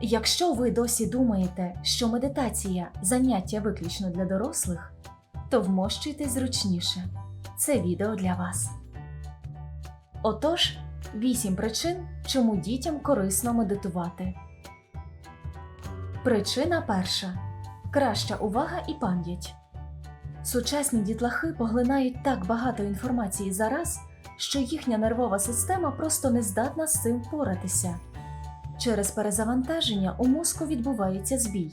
Якщо ви досі думаєте, що медитація заняття виключно для дорослих, то вмощуйтесь зручніше. Це відео для вас. Отож, 8 причин, чому дітям корисно медитувати. Причина перша краща увага і пам'ять. Сучасні дітлахи поглинають так багато інформації за раз, що їхня нервова система просто не здатна з цим впоратися. Через перезавантаження у мозку відбувається збій.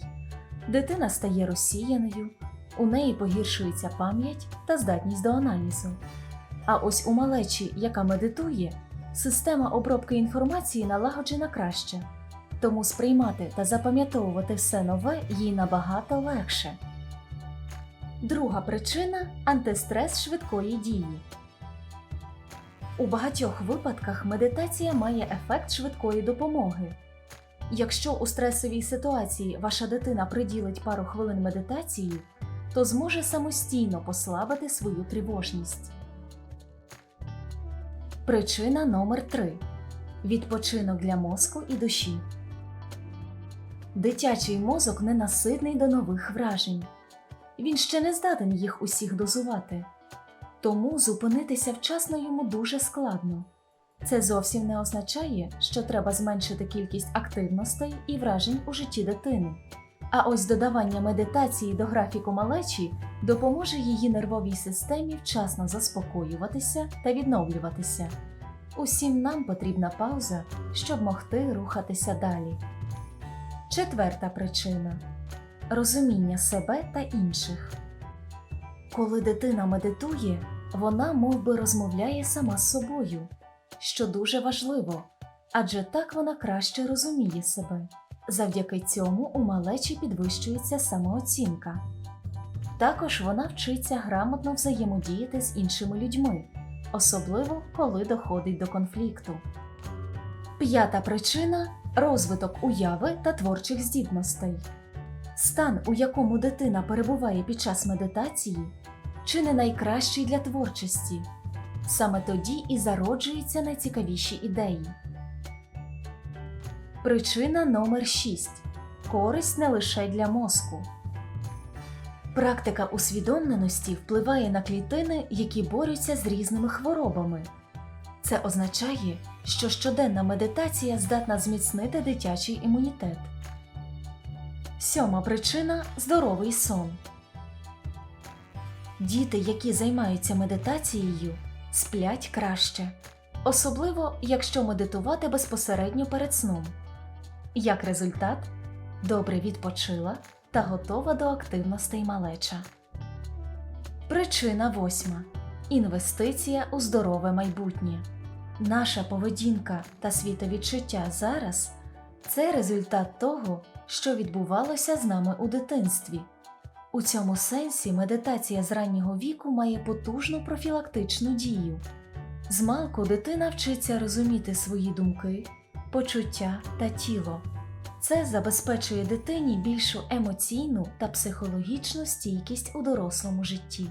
Дитина стає розсіяною, у неї погіршується пам'ять та здатність до аналізу. А ось у малечі, яка медитує, система обробки інформації налагоджена краще, тому сприймати та запам'ятовувати все нове їй набагато легше. Друга причина антистрес швидкої дії. У багатьох випадках медитація має ефект швидкої допомоги. Якщо у стресовій ситуації ваша дитина приділить пару хвилин медитації, то зможе самостійно послабити свою тривожність. Причина номер 3 відпочинок для мозку і душі. Дитячий мозок ненаситний до нових вражень. Він ще не здатен їх усіх дозувати, тому зупинитися вчасно йому дуже складно. Це зовсім не означає, що треба зменшити кількість активностей і вражень у житті дитини. А ось додавання медитації до графіку малечі допоможе її нервовій системі вчасно заспокоюватися та відновлюватися. Усім нам потрібна пауза, щоб могти рухатися далі. Четверта причина розуміння себе та інших. Коли дитина медитує, вона мов би розмовляє сама з собою, що дуже важливо, адже так вона краще розуміє себе. Завдяки цьому у малечі підвищується самооцінка. Також вона вчиться грамотно взаємодіяти з іншими людьми, особливо коли доходить до конфлікту. П'ята причина розвиток уяви та творчих здібностей. Стан, у якому дитина перебуває під час медитації, чи не найкращий для творчості. Саме тоді і зароджуються найцікавіші ідеї. Причина номер 6. Користь не лише для мозку. Практика усвідомленості впливає на клітини, які борються з різними хворобами. Це означає, що щоденна медитація здатна зміцнити дитячий імунітет. Сьома причина здоровий сон. Діти, які займаються медитацією, сплять краще, особливо якщо медитувати безпосередньо перед сном. Як результат, добре відпочила та готова до активностей малеча. Причина восьма інвестиція у здорове майбутнє. Наша поведінка та світовідчуття зараз це результат того, що відбувалося з нами у дитинстві. У цьому сенсі медитація з раннього віку має потужну профілактичну дію. Змалку дитина вчиться розуміти свої думки, почуття та тіло. Це забезпечує дитині більшу емоційну та психологічну стійкість у дорослому житті.